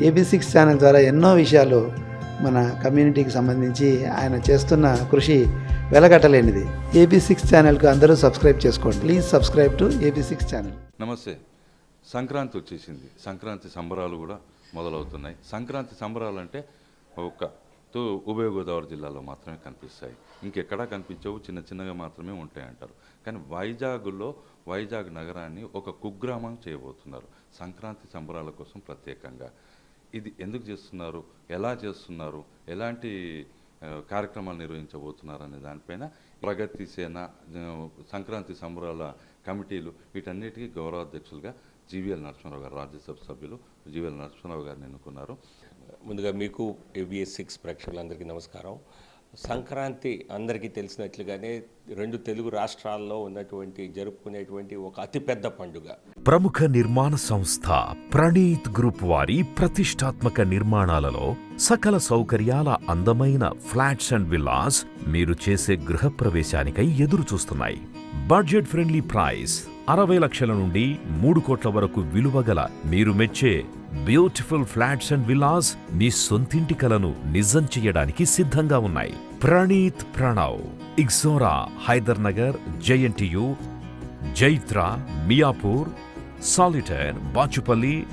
AB six channel ద్వారా ఎన్నో విషయాలు మన కమ్యూనిటీకి సంబంధించి ఆయన చేస్తున్న కృషి వెలగట్టలేనిది. ఏబీ సిక్స్ ఛానల్కు అందరూ సబ్స్క్రైబ్ చేసుకోండి. Please subscribe to AB six channel. నమస్తే. సంక్రాంతి వచ్చేసింది. సంక్రాంతి సంబరాలు కూడా మొదలవుతున్నాయి. సంక్రాంతి సంబరాలు అంటే ఒక తో ఉభయ గోదావరి జిల్లాలో మాత్రమే కనిపిస్తాయి. ఇంకెక్కడా కనిపించవు. చిన్న చిన్నగా మాత్రమే ఉంటాయి అంటారు కానీ వైజాగ్లో వైజాగ్ నగరాన్ని ఒక కుగ్రామం చేయబోతున్నారు. సంక్రాంతి సంబరాల కోసం ప్రత్యేకంగా. ఇది ఎందుకు చేస్తున్నారు? ఎలా చేస్తున్నారు? ఎలాంటి కార్యక్రమాలు నిర్వహించబోతున్నారు అనే దానిపైన ప్రగతి సేన సంక్రాంతి సంబరాల కమిటీలు వీటన్నిటికీ గౌరవాధ్యక్షులుగా జీవీఎల్ నరసింహారావు గారు రాజ్యసభ సభ్యులు జీవీఎల్ నరసింహరావు గారిని ఎన్నుకున్నారు. ముందుగా మీకు ఏబిఎస్ సిక్స్ ప్రేక్షకులందరికీ నమస్కారం. సంక్రాంతి అందరికీ తెలిసినట్లుగానే రెండు తెలుగు రాష్ట్రాల్లో ఉన్నటువంటి జరుపుకునేటువంటి ఒక అతిపెద్ద పండుగ. ప్రముఖ నిర్మాణ సంస్థ ప్రణీత్ గ్రూప్ వారి ప్రతిష్టాత్మక నిర్మాణాలలో సకల సౌకర్యాల అందమైన ఫ్లాట్స్ అండ్ విల్లాస్ మీరు చేసే గృహప్రవేశానికై ఎదురు చూస్తున్నాయి బడ్జెట్ ఫ్రెండ్లీ ప్రైస్ అరవై లక్షల నుండి మూడు కోట్ల వరకు విలువగల మీరు మెచ్చే బ్యూటిఫుల్ ఫ్లాట్స్ అండ్ విలాస్ మీ సొంతింటి కలను నిజం చేయడానికి సిద్ధంగా ఉన్నాయి. Praneeth Pranav Ixora Hyder Nagar JNTU Jaitra Miyapur Solitaire Bachupalli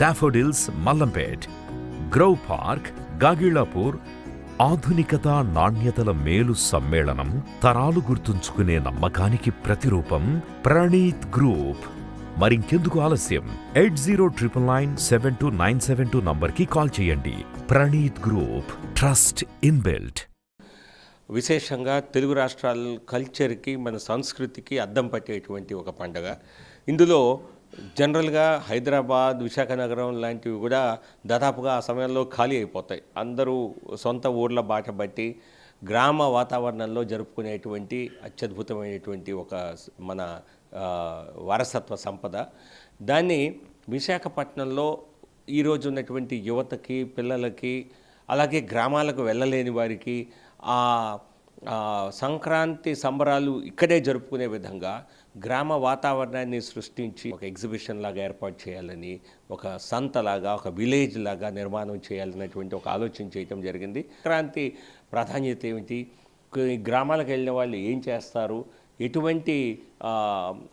Daffodils Mallampet grow park Gagillapur ఆధునికత నాణ్యతల మేలు సమ్మేళనం తరాలు గుర్తుంచుకునే నమ్మకానికి ప్రతిరూపం ప్రణీత్ గ్రూప్. మరింకెందుకు ఆలస్యం? Eight zero triple nine seven two nine seven two నంబర్కి కాల్ చేయండి. Praneeth group trust inbuilt. విశేషంగా తెలుగు రాష్ట్రాల కల్చర్కి మన సంస్కృతికి అద్దం పట్టేటువంటి ఒక పండగ. ఇందులో జనరల్గా హైదరాబాద్ విశాఖనగరం లాంటివి కూడా దాదాపుగా ఆ సమయంలో ఖాళీ అయిపోతాయి. అందరూ సొంత ఊర్ల బాట బట్టి గ్రామ వాతావరణంలో జరుపుకునేటువంటి అత్యద్భుతమైనటువంటి ఒక మన వారసత్వ సంపద. దాన్ని విశాఖపట్నంలో ఈరోజు ఉన్నటువంటి యువతకి పిల్లలకి అలాగే గ్రామాలకు వెళ్ళలేని వారికి ఆ ఆ, సంక్రాంతి సంబరాలు ఇక్కడే జరుపుకునే విధంగా గ్రామ వాతావరణాన్ని సృష్టించి ఒక ఎగ్జిబిషన్ లాగా ఏర్పాటు చేయాలని ఒక సంతలాగా ఒక విలేజ్ లాగా నిర్మాణం చేయాలనేటువంటి ఒక ఆలోచన చేయటం జరిగింది. సంక్రాంతి ప్రాధాన్యత ఏమిటి? గ్రామాలకు వెళ్ళిన వాళ్ళు ఏం చేస్తారు? ఎటువంటి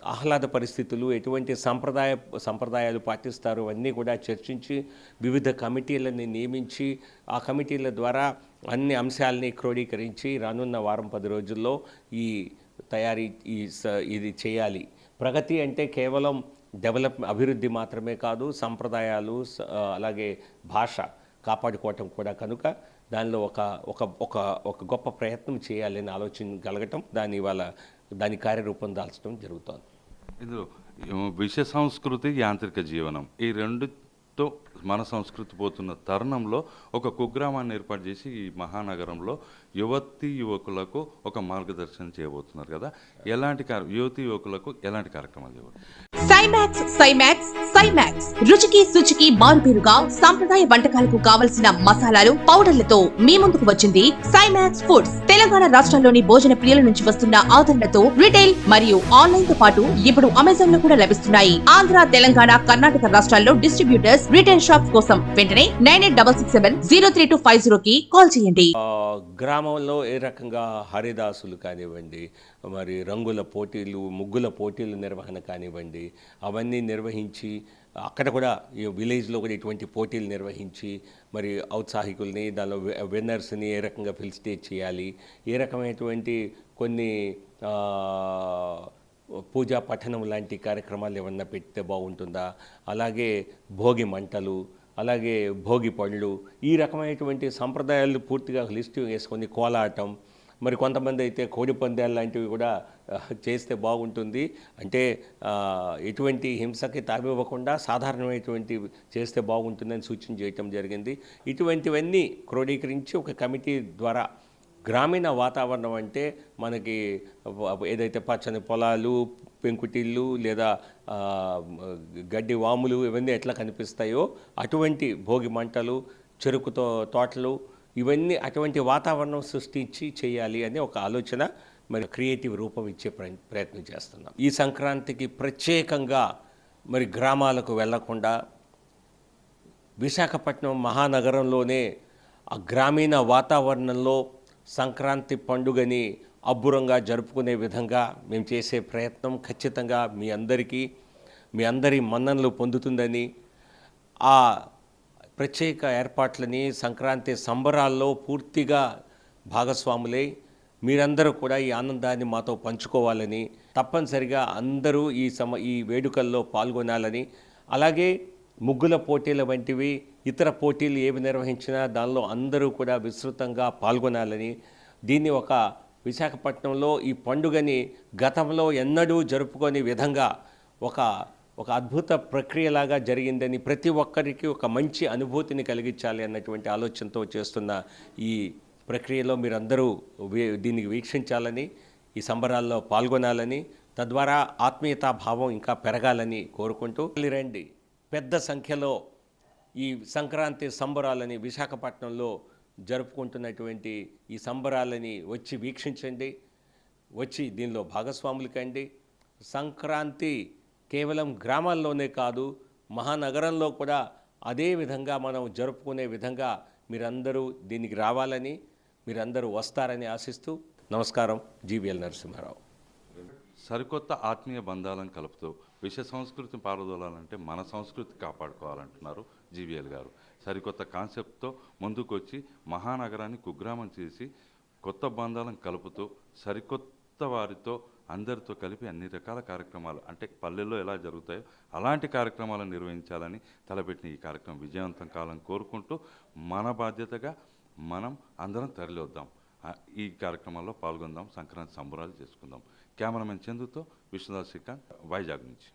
ఆహ్లాద పరిస్థితులు ఎటువంటి సంప్రదాయ సంప్రదాయాలు పాటిస్తారు? అన్నీ కూడా చర్చించి వివిధ కమిటీలని నియమించి ఆ కమిటీల ద్వారా అన్ని అంశాలని క్రోడీకరించి రానున్న వారం పది రోజుల్లో ఈ తయారీ ఈ స- ఇది చేయాలి. ప్రగతి అంటే కేవలం డెవలప్ అభివృద్ధి మాత్రమే కాదు సంప్రదాయాలు అలాగే భాష కాపాడుకోవటం కూడా కనుక దానిలో ఒక ఒక ఒక ఒక గొప్ప ప్రయత్నం చేయాలని ఆలోచన కలగటం దాని ఇవాళ దాని కార్యరూపం దాల్చడం జరుగుతోంది. ఇందులో విషయ సంస్కృతి యాంత్రిక జీవనం. ఈ రెండుతో మన సంస్కృతి పోతున్న తరుణంలో ఒక కుగ్రామాన్ని ఏర్పాటు చేసి ఈ మహానగరంలో యువతి యువకులకు ఒక మార్గదర్శనం చేయబోతున్నారు కదా. ఎలాంటి కార్య యువతి యువకులకు ఎలాంటి కార్యక్రమాలు చేయబోతున్నారు? సైమాక్స్ సైమాక్స్ సైమాక్స్ రుచికి సుచికి మారుపేరుగా సాంప్రదాయ వంటకాలకు కావలసిన మసాలాలు పౌడర్లతో మీ ముందుకు వచ్చింది సైమాక్స్ ఫుడ్స్ తెలంగాణ రాష్ట్రంలోని భోజన ప్రియుల నుంచి వస్తున్న ఆదరణతో రిటైల్ మరియు ఆన్లైన్తో పాటు ఇప్పుడు అమెజాన్లో కూడా లభిస్తున్నాయి. ఆంధ్ర తెలంగాణ కర్ణాటక రాష్ట్రాల్లో డిస్ట్రిబ్యూటర్స్ రిటైల్ షాప్స్ కోసం వెంటనే nine eight double six seven zero three two five zero కి కాల్ చేయండి. గ్రామంలో ఏ రకంగా హరిదాసులు కానివ్వండి మరి రంగుల పోటీలు ముగ్గుల పోటీలు నిర్వహణ కానివ్వండి అవన్నీ నిర్వహించి అక్కడ కూడా ఈ విలేజ్లో కూడా ఇటువంటి పోటీలు నిర్వహించి మరి ఔత్సాహికుల్ని దానిలో విన్నర్స్ని ఏ రకంగా ఫెలిసిటేట్ చేయాలి ఏ రకమైనటువంటి కొన్ని పూజా పఠనం లాంటి కార్యక్రమాలు ఏమన్నా పెడితే బాగుంటుందా? అలాగే భోగి మంటలు అలాగే భోగి పళ్ళు ఈ రకమైనటువంటి సంప్రదాయాలు పూర్తిగా లిస్టు వేసుకొని కోలాటం మరి కొంతమంది అయితే కోడి పందాలు లాంటివి కూడా చేస్తే బాగుంటుంది. అంటే ఎటువంటి హింసకి తావివ్వకుండా సాధారణమైనటువంటి చేస్తే బాగుంటుందని సూచన చేయటం జరిగింది. ఇటువంటివన్నీ క్రోడీకరించి ఒక కమిటీ ద్వారా గ్రామీణ వాతావరణం అంటే మనకి ఏదైతే పచ్చని పొలాలు పెంకుటిళ్ళు లేదా గడ్డి వాములు ఇవన్నీ ఎట్లా కనిపిస్తాయో అటువంటి భోగి మంటలు చెరుకుతో తోటలు ఇవన్నీ అటువంటి వాతావరణం సృష్టించి చేయాలి అనే ఒక ఆలోచన మరి క్రియేటివ్ రూపం ఇచ్చే ప్రయత్నం చేస్తున్నాం. ఈ సంక్రాంతికి ప్రత్యేకంగా మరి గ్రామాలకు వెళ్ళకుండా విశాఖపట్నం మహానగరంలోనే ఆ గ్రామీణ వాతావరణంలో సంక్రాంతి పండుగని అబ్బురంగా జరుపుకునే విధంగా మేము చేసే ప్రయత్నం ఖచ్చితంగా మీ అందరికీ మీ అందరి మన్ననలు పొందుతుందని ఆ ప్రత్యేక ఏర్పాట్లని సంక్రాంతి సంబరాల్లో పూర్తిగా భాగస్వాములై మీరందరూ కూడా ఈ ఆనందాన్ని మాతో పంచుకోవాలని తప్పనిసరిగా అందరూ ఈ సమ ఈ వేడుకల్లో పాల్గొనాలని అలాగే ముగ్గుల పోటీల వంటివి ఇతర పోటీలు ఏవి నిర్వహించినా దానిలో అందరూ కూడా విస్తృతంగా పాల్గొనాలని దీన్ని ఒక విశాఖపట్నంలో ఈ పండుగని గతంలో ఎన్నడూ జరుపుకోని విధంగా ఒక ఒక అద్భుత ప్రక్రియలాగా జరిగిందని ప్రతి ఒక్కరికి ఒక మంచి అనుభూతిని కలిగించాలి అన్నటువంటి ఆలోచనతో చేస్తున్న ఈ ప్రక్రియలో మీరందరూ వీ- దీనికి వీక్షించాలని ఈ సంబరాల్లో పాల్గొనాలని తద్వారా ఆత్మీయతా భావం ఇంకా పెరగాలని కోరుకుంటూ రండి. పెద్ద సంఖ్యలో ఈ సంక్రాంతి సంబరాలని విశాఖపట్నంలో జరుపుకుంటున్నటువంటి ఈ సంబరాలని వచ్చి వీక్షించండి. వచ్చి దీనిలో భాగస్వాములు కండి. సంక్రాంతి కేవలం గ్రామాల్లోనే కాదు మహానగరంలో కూడా అదే విధంగా మనం జరుపుకునే విధంగా మీరందరూ దీనికి రావాలని మీరందరూ వస్తారని ఆశిస్తూ నమస్కారం జీవీఎల్ నరసింహారావు. సరికొత్త ఆత్మీయ బంధాలను కలుపుతూ విశ్వ సంస్కృతిని పారదోలాలంటే మన సంస్కృతి కాపాడుకోవాలంటున్నారు జీవీఎల్ గారు. సరికొత్త కాన్సెప్ట్తో ముందుకొచ్చి మహానగరాన్ని కుగ్రామం చేసి కొత్త బంధాలను కలుపుతూ సరికొత్త వారితో అందరితో కలిపి అన్ని రకాల కార్యక్రమాలు అంటే పల్లెల్లో ఎలా జరుగుతాయో అలాంటి కార్యక్రమాలను నిర్వహించాలని తలపెట్టిన ఈ కార్యక్రమం విజయవంతం కావాలని కోరుకుంటూ మన బాధ్యతగా మనం అందరం తరలివద్దాం ఈ కార్యక్రమాల్లో పాల్గొందాం. సంక్రాంతి సంబరాలు చేసుకుందాం. కెమెరామెన్ చందుతో విశ్వనాథ్ శ్రీకాంత్ వైజాగ్ నుంచి.